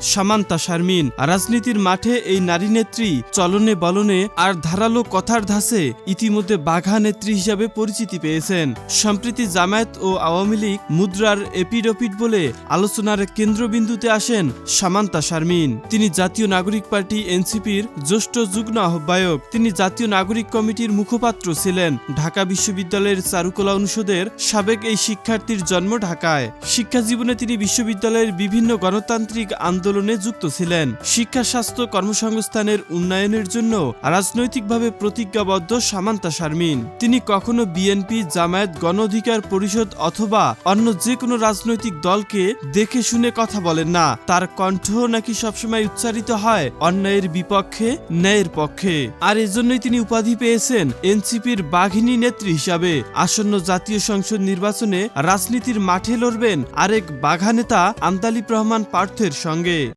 সামান্তা শারমিন, রাজনীতির মাঠে এই নারী নেত্রী চলনে বলনে আর ধারালো কথার ধাসে ইতিমধ্যে বাঘা নেত্রী হিসাবে পরিচিতি পেয়েছেন। সম্প্রতি জামায়াত ও আওয়ামী লীগ মুদ্রার এপিডোপিড বলে আলোচনার কেন্দ্রবিন্দুতে আসেন সামান্তা শারমিন। তিনি জাতীয় নাগরিক পার্টি এনসিপির জ্যেষ্ঠ যুগ্ম আহ্বায়ক। তিনি জাতীয় নাগরিক কমিটির মুখপাত্র ছিলেন। ঢাকা বিশ্ববিদ্যালয়ের চারুকলা অনুষদের সাবেক এই শিক্ষার্থীর জন্ম ঢাকায়। শিক্ষা জীবনে তিনি বিশ্ববিদ্যালয়ের বিভিন্ন গণতান্ত্রিক আন্দোলনে যুক্ত ছিলেন। শিক্ষা, স্বাস্থ্য কর্মসংস্থানের উন্নয়নের জন্য রাজনৈতিকভাবে প্রতিজ্ঞাবদ্ধ সামান্তা শারমিন। তিনি কখনো বিএনপি, জামায়াত গণ অধিকার পরিষদ অথবা অন্য যে কোনো রাজনৈতিক দলকে দেখে শুনে কথা বলেন না। তার কণ্ঠ নাকি সবসময় উচ্চারিত হয়, অন্যায়ের বিপক্ষে, ন্যায়ের পক্ষে। আর এজন্যই তিনি উপাধি পেয়েছেন এনসিপির বাঘিনী নেত্রী হিসাবে। আসন্ন জাতীয় সংসদ নির্বাচনে রাজনীতির মাঠে লড়বেন আরেক বাঘা নেতা আন্দালিব রহমান পার্থের সঙ্গে।